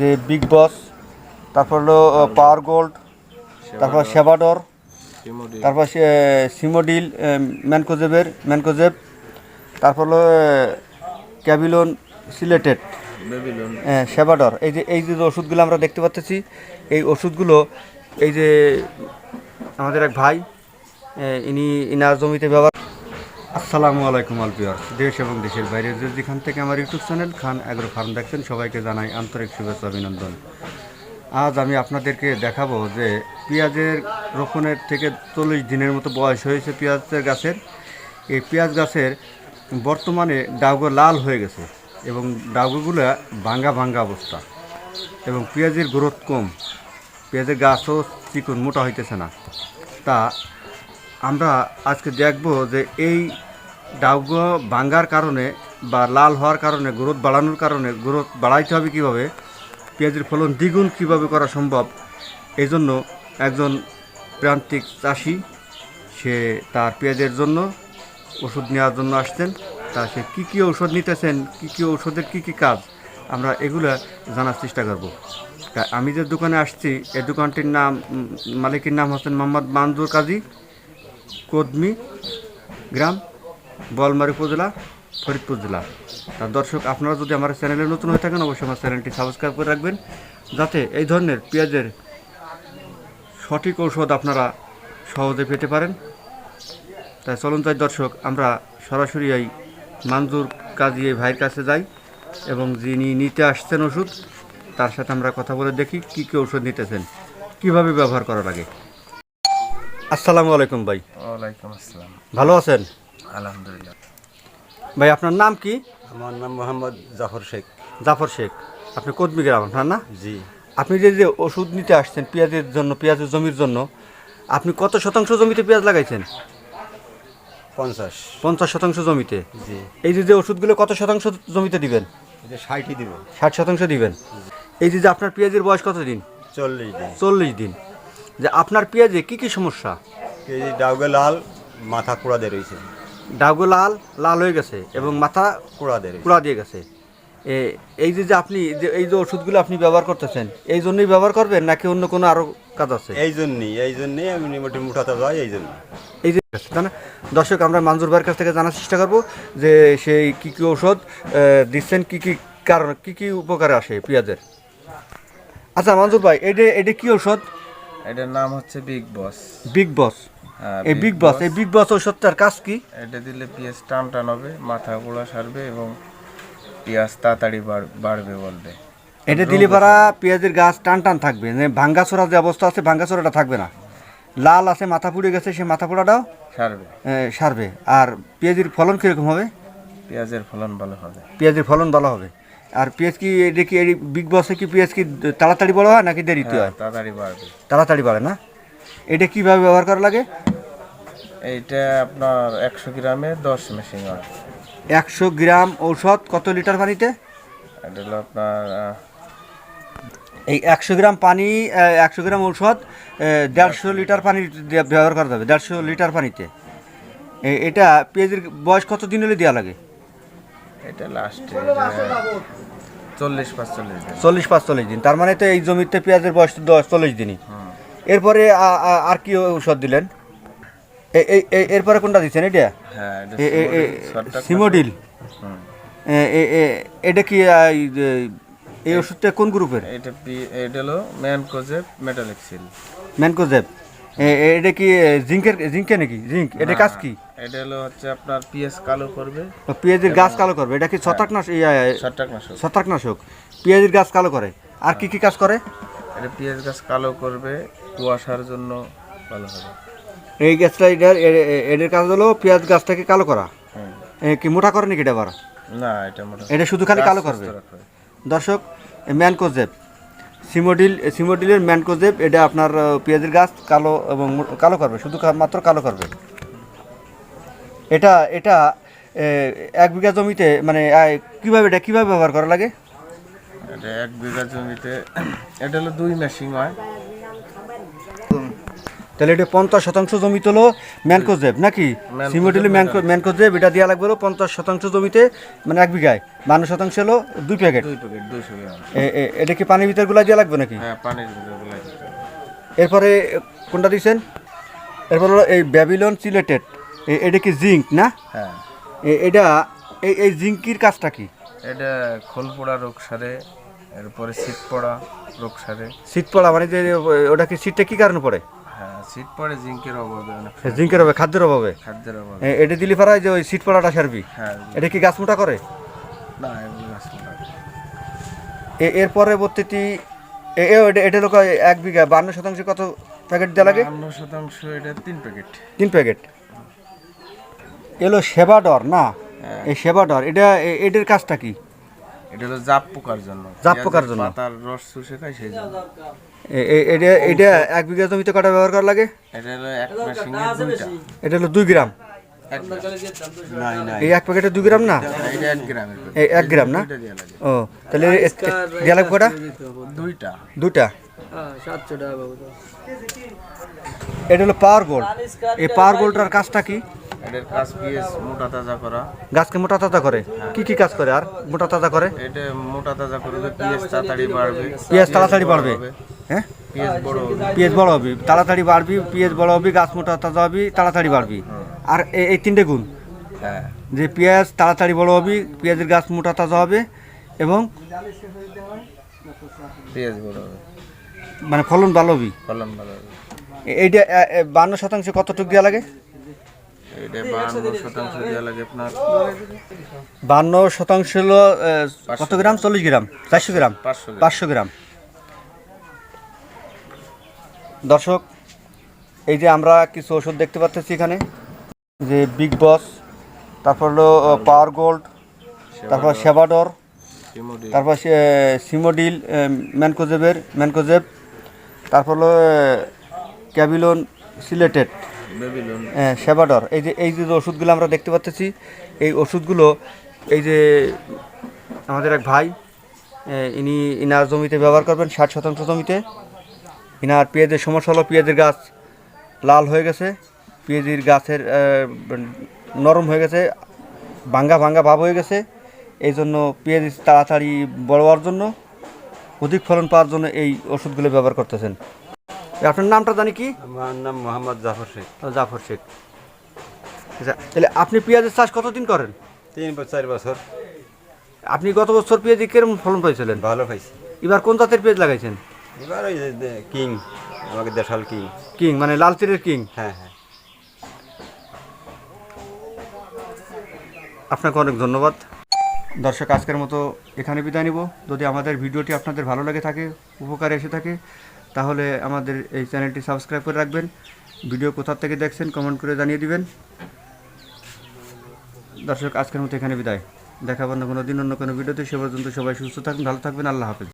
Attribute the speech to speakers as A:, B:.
A: যে বিগ বস তারপর হলো পাওয়ার গোল্ড তারপর সেবাডর তারপর সে- সিমোডিল ম্যানকোজেবের ম্যানকোজেব তারপর হলো ক্যাবিলন সিলেটেড হ্যাঁ, সেবাডর এই যে এই যে ওষুধগুলো আমরা দেখতে পাচ্ছি এই ওষুধগুলো এই যে আমাদের এক ভাই ইনি ইনার জমিতে ব্যবহার আসসালামু আলাইকুম আলপিয়ার দেশ এবং দেশের বাইরে যেখান থেকে আমার YouTube channel Khan agro farm দেখছেন, সবাইকে জানাই আন্তরিক শুভেচ্ছা, অভিনন্দন। আজ আমি আপনাদেরকে দেখাবো যে পেঁয়াজের রোপণের থেকে চল্লিশ দিনের মতো বয়স হয়েছে পেঁয়াজের গাছের। এই পেঁয়াজ গাছের বর্তমানে ডাউগো লাল হয়ে গেছে এবং ডাউগোগুলো ভাঙ্গা ভাঙ্গা অবস্থা এবং পেঁয়াজের গ্রোথ কম। পেঁয়াজের গাছও চিকন মোটা হইতেছে না। তা আমরা আজকে দেখব যে এই ডাউগো ভাঙ্গার কারণে বা লাল হওয়ার কারণে, গ্রোথ বাড়ানোর কারণে গ্রোথ বাড়াইতে হবে কীভাবে, পেঁয়াজের ফলন দ্বিগুণ কীভাবে করা সম্ভব এই জন্য একজন প্রান্তিক চাষি, সে তার পেঁয়াজের জন্য ওষুধ নেওয়ার জন্য আসছেন। তা সে কী কী ঔষধ নিতেছেন, কী কী ঔষধের কী কী কাজ, আমরা এগুলো জানার চেষ্টা করব। তা আমি যে দোকানে আসছি এই দোকানটির নাম মালিকের নাম হচ্ছেন মোহাম্মদ মানজুর কাজী। কদমি গ্রাম, বলমারি উপজেলা, ফরিদপুর জেলা। তা দর্শক, আপনারা যদি আমার চ্যানেলে নতুন হয়ে থাকেন, অবশ্যই আমার চ্যানেলটি সাবস্ক্রাইব করে রাখবেন, যাতে এই ধরনের পেঁয়াজের সঠিক ঔষধ আপনারা সহজে পেতে পারেন। তাই চলুন তাই দর্শক, আমরা সরাসরি এই মানজুর কাজী এই ভাইয়ের কাছে যাই এবং যিনি নিতে আসছেন ওষুধ, তার সাথে আমরা কথা বলে দেখি, কী কী ওষুধ নিতেছেন, কীভাবে ব্যবহার করা লাগে আসসালামু আলাইকুম ভাই।
B: ওয়ালাইকুম আসসালাম।
A: ভালো আছেন?
B: আলহামদুলিল্লাহ।
A: ভাই আপনার নাম কি?
C: আমার নাম মোহাম্মদ জাফর শেখ।
A: জাফর শেখ। আপনি কদমি গ্রাম আপনার না?
C: জি।
A: আপনি যে যে ওষুধ নিতে আসছেন পেঁয়াজের জন্য পেঁয়াজের জমির জন্য আপনি কত শতাংশ জমিতে পেঁয়াজ লাগাইছেন?
C: পঞ্চাশ।
A: পঞ্চাশ শতাংশ জমিতে?
C: জি।
A: এই যে যে ওষুধগুলো কত শতাংশ জমিতে দিবেন?
C: ষাটই দিব
A: ষাট শতাংশ দিবেন। এই যে যে আপনার পেঁয়াজের বয়স কত দিন
C: চল্লিশ দিন।
A: চল্লিশ দিন। যে আপনার পেঁয়াজে কি কি সমস্যা?
C: কেজি ডাউগে লাল মাথা কুড়া দিয়ে রয়েছে।
A: ডাগো লাল লাল হয়ে গেছে এবং মাথা
C: কুড়া দিয়ে রয়েছে।
A: কুড়া দিয়ে গেছে। এ- এই যে যে আপনি যে এই যে ওষুধগুলো আপনি ব্যবহার করতেছেন এই জন্যই ব্যবহার করবেন নাকি অন্য কোনো আরও কাজ আছে?
C: এই জন্যই এই জন্যই আমি মোটামুটি মুঠাতে যাই এই জন্য
A: এই যে তাই না? দর্শক আমরা মঞ্জুর ভাইয়ের কাছ থেকে জানার চেষ্টা করব যে সেই কী কী ঔষধ আহ, দিচ্ছেন কী কী কারণ কী কী উপকারে আসে পেঁয়াজের। আচ্ছা মঞ্জুর ভাই এটা এটা কী ঔষধ?
B: এটার নাম হচ্ছে বিগ বস
A: বিগ বস এই বিগ বস এই বিগ বস ঔষধটার কাজ কি?
B: এটা দিলে পেঁয়াজ টান টান হবে মাথা গোড়া সারবে এবং পেঁয়াজ তাড়াতাড়ি বাড়- বাড়বে বলবে
A: এটা দিলে পারা পেঁয়াজের গাছ টান টান থাকবে মানে ভাঙ্গাচোরা যে অবস্থা আছে ভাঙ্গাচোরাটা থাকবে না। লাল আছে মাথা পুড়ে গেছে সে মাথা পোড়াটাও
B: সারবে।
A: সারবে। আর পেঁয়াজের ফলন কীরকম হবে?
B: পেঁয়াজের ফলন ভালো হবে।
A: পেঁয়াজের ফলন ভালো হবে। আর পেঁয়াজ কি এটা কি এই বিগ বসে কি পেঁয়াজ কি তাড়াতাড়ি বড় হয় নাকি দেরিতে
B: হ্যাঁ,
A: হয়?
B: তাড়াতাড়ি বাড়বে
A: তাড়াতাড়ি বাড়ে না? এটা কীভাবে ব্যবহার করা লাগে?
B: এইটা আপনার একশো গ্রামে দশ মেশিন হয়।
A: একশো গ্রাম ঔষধ কত লিটার পানিতে?
B: এটা হলো আপনার
A: এই একশো গ্রাম পানি একশো গ্রাম ঔষধ দেড়শো লিটার পানি ব্যবহার করা যাবে দেড়শো লিটার পানিতে। এটা পেঁয়াজের বয়স কত দিন হলে দেওয়া লাগে?
B: এটা লাস্টে চল্লিশ পাঁচচল্লিশ দিন।
A: চল্লিশ পাঁচচল্লিশ দিন। তার মানে তো এই জমিতে পেঁয়াজের বয়স তো দশ চল্লিশ দিনই। এরপরে আ- আ- আর কি ঔষধ দিলেন? এরপরে কোনটা দিচ্ছেন এটা?
B: হ্যাঁ
A: এ- এ- এ- সিমোডিল এটা কি এই ওষুধটা কোন গ্রুপের?
B: এটা এটা হলো ম্যানকোজেব মেটালিক সিল
A: ম্যানকোজেব। এটা কি জিঙ্কের জিঙ্কে নাকি? জিঙ্ক এটা কাজ কি?
B: এটা হলো হচ্ছে আপনার পিএস কালো করবে।
A: পেঁয়াজের গাছ কালো করবে। এটা কি ছত্রাকনাশক
B: ছত্রাকনাশক।
A: ছত্রাকনাশক। পেঁয়াজের গাছ কালো করে। আর কি কি কাজ করে?
B: এটা পিএস গাছ কালো করবে কুয়াশার জন্য ভালো হবে।
A: এই গাছটা এটার এটার কাজ হলো পেঁয়াজ গাছটাকে কালো করা। কি মোটা করে নাকি এটা আবার?
B: না এটা মোটামুটি
A: এটা শুধু খালি কালো করবে। দর্শক ম্যানকোজেব সিমোডিল সিমোডিলের ম্যানকোজেব, এটা আপনার পেঁয়াজের গাছ, কালো এবং কালো করবে, শুধু মাত্র কালো করবে। এটা এটা এক বিঘা জমিতে মানে কীভাবে এটা কীভাবে ব্যবহার করা লাগে?
B: এটা এক বিঘা জমিতে, এটা হলো দুই মেশিং হয়।
A: তাহলে এটা পঞ্চাশ শতাংশ জমি হলো ম্যানকোজেব নাকি? সিমোডিলি ম্যানকোজেব এটা দেওয়া লাগবে পঞ্চাশ শতাংশ জমিতে মানে এক বিঘায়। বান্ন শতাংশ হলো দুই প্যাকেট। এটা কি পানির ভিতরগুলা দেওয়া লাগবে নাকি?
B: হ্যাঁ।
A: এরপরে কোনটা দিয়েছেন? এরপর হলো এই ব্যাবিলন সিলেটেড এটা কি জিঙ্ক না?
B: হ্যাঁ।
A: এটা এই এই জিঙ্কির কাজটা কি?
B: এটা খোল পোড়া রোগ সারে এরপরে শীত পড়া রোগ সারে।
A: শীত পড়া মানে যে ওটা কি শীতটা কি কারণে পড়ে?
B: হ্যাঁ শীত পড়ে জিঙ্কের অভাবে অনেক
A: জিঙ্কের অভাবে খাদ্যের অভাবে?
B: খাদ্যের অভাবে।
A: এটা দিলি পারায় যে ওই শীত পড়াটা সারবি?
B: হ্যাঁ
A: এটা কি গাছ মোটা করে?
B: না এগুলো গাছ মোটা।
A: এ- এর পরবর্তীটি এটা- এটা লোক এক বিঘা বান্ন শতাংশ কত প্যাকেট দেওয়া লাগে?
B: বান্ন শতাংশ এটা তিন প্যাকেট
A: তিন প্যাকেট এলো সেবাডর না?
B: হ্যাঁ।
A: এই সেবাডর এটা এ- এটার কাজটা কি?
B: এটা হলো জাপ পোকার জন্য।
A: জাপ পোকার জন্য।
B: পাতার রস চুষে খায় সেই জন্য।
A: এটা এটা এক বিঘা জমিতে কটা ব্যবহার করা লাগে?
B: এটা হলো এক মেশিনে দুইটা
A: এটা হলো দুই গ্রাম? এই এক প্যাকেটে দুই গ্রাম না?
B: এক গ্রামের
A: এই এক গ্রাম না? ও তাহলে এ- এ- দেওয়া লাগবে কটা?
B: দুইটা।
A: দুটা এটা হলো পাওয়ার গোল্ড এই পাওয়ার গোল্ডটার কাজটা কি?
B: এটার কাজ পিএস মোটা তাজা করা।
A: গাছকে মোটা তাজা করে? কি কি কাজ করে আর? মোটা তাজা করে?
B: এটা মোটা তাজা করলে পিএস তাড়াতাড়ি বাড়বে।
A: পেঁয়াজ তাড়াতাড়ি বাড়বে। হ্যাঁ?
B: পিএস বড় হবে।
A: পেঁয়াজ বড় হবে। তাড়াতাড়ি বাড়বি পেঁয়াজ বড় হবে গাছ মোটা তাজা হবে তাড়াতাড়ি বাড়বি। আর এ- এই তিনটে গুণ?
B: হ্যাঁ।
A: যে পেঁয়াজ তাড়াতাড়ি বড় হবে পেঁয়াজের গাছ মোটা তাজা হবে এবং
B: পিএস বড় হবে।
A: মানে ফলন ভালো হবে।
B: ফলন ভালো হবে।
A: এইটা বান্ন শতাংশ কতটুকু দেওয়া লাগে? বান্ন শতাংশ হলো কত গ্রাম। চল্লিশ গ্রাম। চারশো গ্রাম?
B: পাঁচশো গ্রাম।
A: দর্শক এই যে আমরা কিছু ওষুধ দেখতে পাচ্ছি এখানে যে বিগ বস তারপর হলো পাওয়ার গোল্ড তারপর সেবাডর তারপর সে সিমোডিল ম্যানকোজেবের ম্যানকোজেব তারপর হলো ক্যাবিলন সিলেটেড হ্যাঁ, সেবাডর এই যে এই যে ওষুধগুলো আমরা দেখতে পাচ্ছি এই ওষুধগুলো এই যে আমাদের এক ভাই ইনি ইনার জমিতে ব্যবহার করবেন ষাট শতাংশ জমিতে। ইনার পেঁয়াজের সমস্যা হলো পেঁয়াজের গাছ লাল হয়ে গেছে পেঁয়াজির গাছের নরম হয়ে গেছে ভাঙ্গা ভাঙ্গা ভাব হয়ে গেছে। এই জন্য পেঁয়াজ তাড়াতাড়ি বড় হওয়ার জন্য অধিক ফলন পাওয়ার জন্য এই ওষুধগুলো ব্যবহার করতেছেন। আপনার নামটা জানি কি?
C: আমার নাম মোহাম্মদ জাফর শেখ।
A: জাফর শেখ। আচ্ছা তাহলে আপনি পেঁয়াজের চাষ কতদিন করেন?
C: তিন বছর চার বছর।
A: আপনি গত বছর পেঁয়াজ কীরকম ফলন পাইছিলেন?
C: ভালো পাইছি।
A: এবার কোন জাতের পেঁয়াজ লাগাইছেন?
C: এবার ওই কিং আমাকে দেশাল কিং।
A: কিং মানে লাল তীরের কিং?
C: হ্যাঁ হ্যাঁ।
A: আপনাকে অনেক ধন্যবাদ। দর্শক আজকের মতো এখানে বিদায় নিব। যদি আমাদের ভিডিওটি আপনাদের ভালো লাগে থাকে উপকারে এসে থাকে তাহলে আমাদের এই চ্যানেলটি সাবস্ক্রাইব করে রাখবেন। ভিডিও কোথা থেকে দেখছেন কমেন্ট করে জানিয়ে দিবেন। দর্শক, আজকের মতো এখানে বিদায়। দেখা বন্ধ কোনো দিন, অন্য কোনো ভিডিওতে। সে পর্যন্ত সবাই সুস্থ থাকবেন ভালো থাকবেন। আল্লাহ হাফেজ।